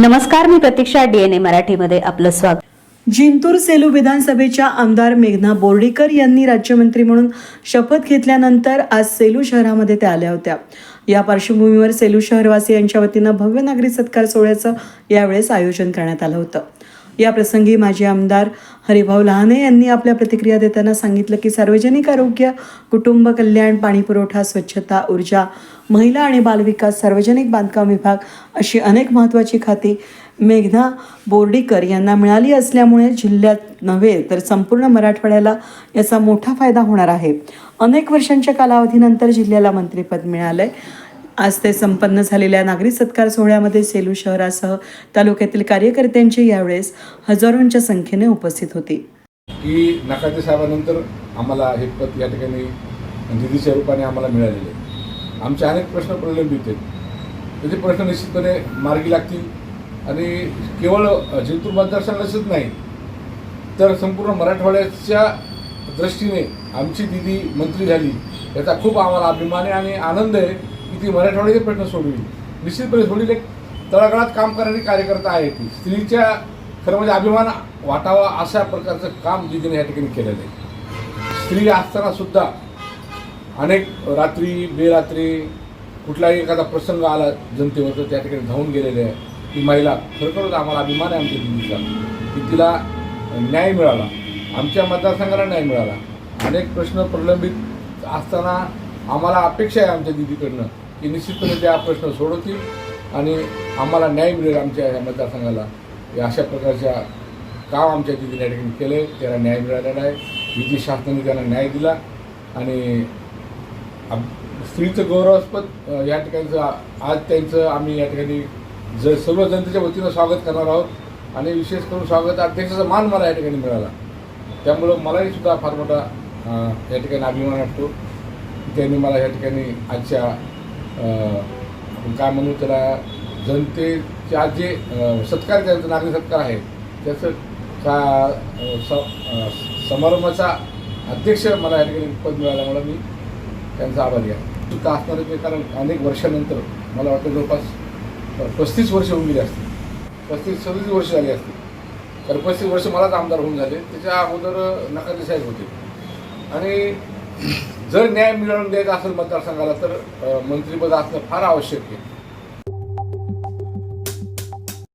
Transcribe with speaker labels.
Speaker 1: नमस्कार मी प्रतीक्षा डीएनए मराठीमध्ये आपलं स्वागत.
Speaker 2: जिंतूर सेलू विधानसभेच्या आमदार मेघना बोर्डीकर यांनी राज्यमंत्री म्हणून शपथ घेतल्यानंतर आज सेलू शहरामध्ये त्या आल्या होत्या. या पार्श्वभूमीवर सेलू शहरवासी यांच्या वतीनं भव्य नागरी सत्कार सोहळ्याचं यावेळेस आयोजन करण्यात आलं होतं. या प्रसंगी माजी आमदार हरिभाऊ लहाने यांनी आपल्या प्रतिक्रिया देताना सांगितलं की सार्वजनिक आरोग्य कुटुंब कल्याण पाणीपुरवठा स्वच्छता ऊर्जा महिला आणि बालविकास सार्वजनिक बांधकाम विभाग अशी अनेक महत्त्वाची खाती मेघना बोर्डीकर यांना मिळाली असल्यामुळे जिल्ह्यात नव्हे तर संपूर्ण मराठवाड्याला याचा मोठा फायदा होणार आहे. अनेक वर्षांच्या कालावधीनंतर जिल्ह्याला मंत्रिपद मिळालं आहे आज ते संपन्न झालेल्या नागरिक सत्कार सोहळ्यामध्ये सेलू शहरासह तालुक्यातील कार्यकर्त्यांची यावेळेस हजारोंच्या संख्येने उपस्थित होती.
Speaker 3: की नकाते साहेबानंतर आम्हाला हे पद या ठिकाणी निधीच्या रूपाने आम्हाला मिळालेले. आमचे अनेक प्रश्न प्रलंबित आहेत त्याचे प्रश्न निश्चितपणे मार्गी लागतील आणि केवळ जिंतूर मतदारसंघाचंच नाही तर संपूर्ण मराठवाड्याच्या दृष्टीने आमची दिदी मंत्री झाली याचा खूप आम्हाला अभिमान आहे आणि आनंद आहे. की ती मराठवाड्याचे प्रश्न सोडवी निश्चितपणे सोडील एक तळागाळात काम करणारी कार्यकर्ता आहे ती स्त्रीच्या खरं म्हणजे अभिमान वाटावा अशा प्रकारचं काम दिदीने या ठिकाणी केलेलं आहे. स्त्री असताना सुद्धा अनेक रात्री बेरात्री कुठलाही एखादा प्रसंग आला जनतेवर तर त्या ठिकाणी धावून गेलेले आहे. ती महिला खरोखरच आम्हाला अभिमान आहे आमच्या दिदीचा की तिला न्याय मिळाला. आमच्या मतदारसंघाला न्याय मिळाला. अनेक प्रश्न प्रलंबित असताना आम्हाला अपेक्षा आहे आमच्या दिदीकडनं की निश्चितपणे त्या प्रश्न सोडवतील आणि आम्हाला न्याय मिळेल आमच्या या मतदारसंघाला. या अशा प्रकारच्या काम आमच्या दिदीने या ठिकाणी केलं आहे त्याला न्याय मिळालेला आहे. विधी शासनाने त्यांना न्याय दिला आणि स्त्रीचं गौरवास्पद या ठिकाणचं आज त्यांचं आम्ही या ठिकाणी ज सर्व जनतेच्या वतीनं स्वागत करणार आहोत आणि विशेष करून स्वागत अध्यक्षाचा मान मला या ठिकाणी मिळाला. त्यामुळं मलाही सुद्धा फार मोठा या ठिकाणी अभिमान वाटतो. त्यांनी मला या ठिकाणी आजच्या आपण काय म्हणू त्याला जनतेचे आज जे सत्कार त्यांचा नागरिक सत्कार आहे त्याचं का स समारंभाचा अध्यक्ष मला या ठिकाणी पद मिळाल्यामुळं मी त्यांचा आभारी आहे. का असणार ते कारण अनेक वर्षानंतर मला वाटतं जवळपास पस्तीस वर्ष होऊन गेली असतील. पस्तीस सदतीस वर्ष झाली असतील. तर पस्तीस वर्ष मलाच आमदार होऊन झाले. त्याच्या अगोदर नकाते साहेब होते. आणि जर न्याय मिळवून द्यायचा असेल मतदारसंघाला तर मंत्रिपद असणं फार आवश्यक आहे.